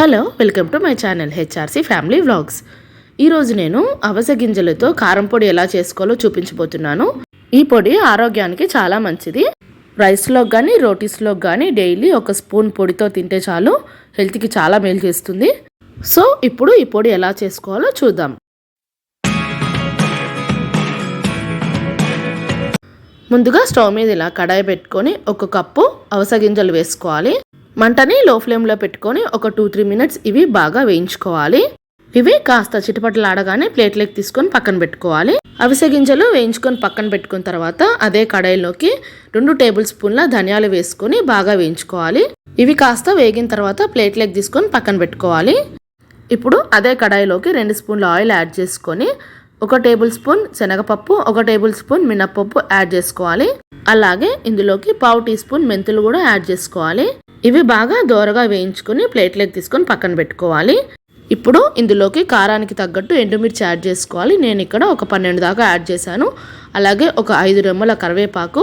Hello welcome to my channel HRC family vlogs. ఈరోజు నేను అవస గింజలతో కారం పొడి ఎలా చేసుకోవాలో చూపించబోతున్నాను. ఈ పొడి ఆరోగ్యానికి చాలా మంచిది. రైస్లోకి కానీ రోటీస్లోకి కానీ డైలీ ఒక స్పూన్ పొడితో తింటే చాలు హెల్త్కి చాలా మేలు చేస్తుంది. సో ఇప్పుడు ఈ పొడి ఎలా చేసుకోవాలో చూద్దాం. ముందుగా స్టవ్ మీద ఇలా కడాయి పెట్టుకొని ఒక కప్పు అవస గింజలు వేసుకోవాలి. మంటని లో ఫ్లేమ్లో పెట్టుకొని ఒక టూ త్రీ మినిట్స్ ఇవి బాగా వేయించుకోవాలి. ఇవి కాస్త చిటపటలాడగానే ప్లేట్లోకి తీసుకొని పక్కన పెట్టుకోవాలి. అవిసె గింజలు వేయించుకొని పక్కన పెట్టుకున్న తర్వాత అదే కడాయిలోకి రెండు టేబుల్ స్పూన్ల ధనియాలు వేసుకొని బాగా వేయించుకోవాలి. ఇవి కాస్త వేగిన తర్వాత ప్లేట్లోకి తీసుకొని పక్కన పెట్టుకోవాలి. ఇప్పుడు అదే కడాయిలోకి రెండు స్పూన్ల ఆయిల్ యాడ్ చేసుకొని ఒక టేబుల్ స్పూన్ శనగపప్పు ఒక టేబుల్ స్పూన్ మినప్పప్పు యాడ్ చేసుకోవాలి. అలాగే ఇందులోకి పావు టీ స్పూన్ మెంతులు కూడా యాడ్ చేసుకోవాలి. ఇవి బాగా దోరగా వేయించుకొని ప్లేట్లోకి తీసుకొని పక్కన పెట్టుకోవాలి. ఇప్పుడు ఇందులోకి కారానికి తగ్గట్టు ఎండుమిర్చి యాడ్ చేసుకోవాలి. నేను ఇక్కడ ఒక పన్నెండు దాకా యాడ్ చేశాను. అలాగే ఒక ఐదు రెమ్మల కరివేపాకు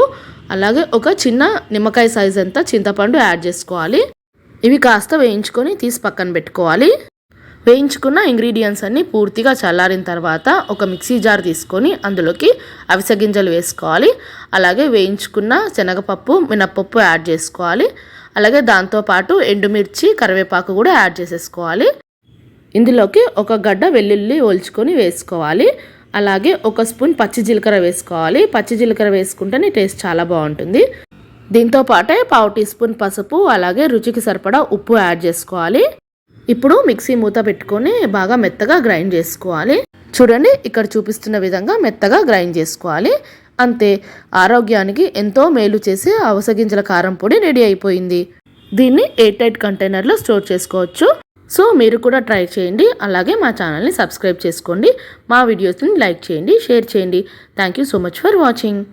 అలాగే ఒక చిన్న నిమ్మకాయ సైజ్ అంతా చింతపండు యాడ్ చేసుకోవాలి. ఇవి కాస్త వేయించుకొని తీసి పక్కన పెట్టుకోవాలి. వేయించుకున్న ఇంగ్రీడియంట్స్ అన్నీ పూర్తిగా చల్లారిన తర్వాత ఒక మిక్సీ జార్ తీసుకొని అందులోకి అవిసె గింజలు వేసుకోవాలి. అలాగే వేయించుకున్న శనగపప్పు మినప్పప్పు యాడ్ చేసుకోవాలి. అలాగే దాంతోపాటు ఎండుమిర్చి కరివేపాకు కూడా యాడ్ చేసేసుకోవాలి. ఇందులోకి ఒక గడ్డ వెల్లుల్లి ఒల్చుకొని వేసుకోవాలి. అలాగే ఒక స్పూన్ పచ్చి జీలకర్ర వేసుకోవాలి. పచ్చి జీలకర్ర వేసుకుంటేనే టేస్ట్ చాలా బాగుంటుంది. దీంతో పాటే పావు టీ స్పూన్ పసుపు అలాగే రుచికి సరిపడా ఉప్పు యాడ్ చేసుకోవాలి. ఇప్పుడు మిక్సీ మూత పెట్టుకొని బాగా మెత్తగా గ్రైండ్ చేసుకోవాలి. చూడండి ఇక్కడ చూపిస్తున్న విధంగా మెత్తగా గ్రైండ్ చేసుకోవాలి. అంతే. ఆరోగ్యానికి ఎంతో మేలు చేసే అవసగింజల కారం పొడి రెడీ అయిపోయింది. దీన్ని ఎయిర్ టైట్ కంటైనర్లో స్టోర్ చేసుకోవచ్చు. సో మీరు కూడా ట్రై చేయండి. అలాగే మా ఛానల్ని సబ్స్క్రైబ్ చేసుకోండి. మా వీడియోస్ని లైక్ చేయండి షేర్ చేయండి. Thank you so much for watching.